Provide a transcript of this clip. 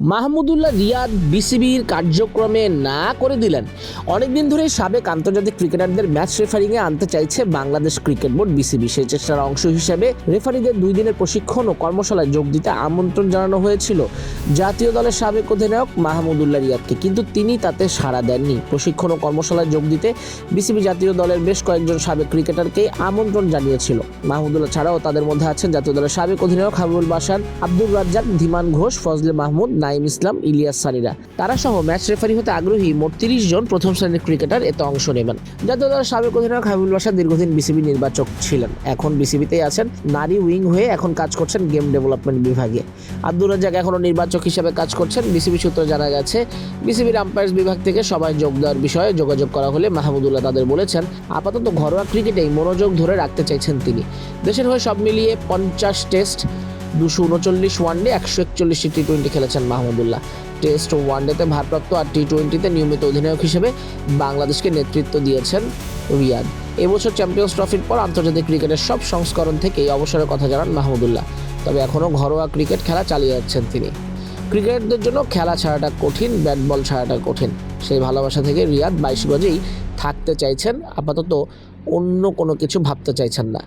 মাহমুদুল্লাহ রিয়াদ বিসিবির কার্যক্রমে না করে দিলেন। অনেকদিন ধরে সাবেক আন্তর্জাতিক ক্রিকেটারদের ম্যাচ রেফারিংয়ে আনতে চাইছে বাংলাদেশ ক্রিকেট বোর্ড বিসিবি। সেই চেষ্টার অংশ হিসেবে রেফারিদের দুই দিনের প্রশিক্ষণ ও কর্মশালায় যোগ দিতে আমন্ত্রণ জানানো হয়েছিল। জাতীয় দলের সাবেক অধিনায়ক মাহমুদুল্লাহ রিয়াদকে, কিন্তু তিনি তাতে সাড়া দেননি। প্রশিক্ষণ ও কর্মশালায় যোগ দিতে বিসিবি জাতীয় দলের বেশ কয়েকজন সাবেক ক্রিকেটারকে আমন্ত্রণ জানিয়েছিল। মাহমুদুল্লাহ ছাড়াও তাদের মধ্যে আছেন জাতীয় দলের সাবেক অধিনায়ক হাবিবুল বাসার আব্দুল রাজ্জাক, ধীমান ঘোষ, ফজলে মাহমুদ নাইম ইসলাম, ইলিয়াস সানিরা। তারা সহ ম্যাচ রেফারি হতে আগ্রহী মোট তিরিশ জন প্রথম শ্রেণির ক্রিকেটার এতে অংশ নেবেন। জাতীয় দলের সাবেক অধিনায়ক হাবিবুল বাসার দীর্ঘদিন বিসিবি নির্বাচক ছিলেন। এখন বিসিবিতেই আছেন নারী উইং হয়ে এখন কাজ করছেন গেম ডেভেলপমেন্ট বিভাগে। আব্দুর রাজ্জাক এখনও নির্বাচক হিসেবে কাজ করছেন বিসিবি সূত্রে জানা গেছে। বিসিবির আম্পায়ার্স বিভাগ থেকে সবাই যোগ দেওয়ার বিষয়ে যোগাযোগ করা হলে মাহমুদুল্লাহ তাদের বলেছেন, আপাতত ঘরোয়া ক্রিকেটেই মনোযোগ ধরে রাখতে চাইছেন তিনি। দেশের হয়ে সব মিলিয়ে পঞ্চাশ টেস্ট, দুশো উনচল্লিশ ওয়ানডে, একশো একচল্লিশটি টি টোয়েন্টি খেলেছেন মাহমুদুল্লাহ টেস্ট ও ওয়ানডেতে ভারপ্রাপ্ত আর টি টোয়েন্টিতে নিয়মিত অধিনায়ক হিসেবে বাংলাদেশকে নেতৃত্ব দিয়েছেন রিয়াদ। এবছর চ্যাম্পিয়ন্স ট্রফির পর আন্তর্জাতিক ক্রিকেটের সব সংস্করণ থেকেই অবসরের কথা জানান মাহমুদুল্লাহ তবে এখনও ঘরোয়া ক্রিকেট খেলা চালিয়ে যাচ্ছেন তিনি। ক্রিকেটারদের জন্য খেলা ছাড়াটা কঠিন ব্যাট বল ছাড়াটা কঠিন। সেই ভালোবাসা থেকে রিয়াদ বাইশ গজেই থাকতে চাইছেন। আপাতত অন্য কোনো কিছু ভাবতে চাইছেন না।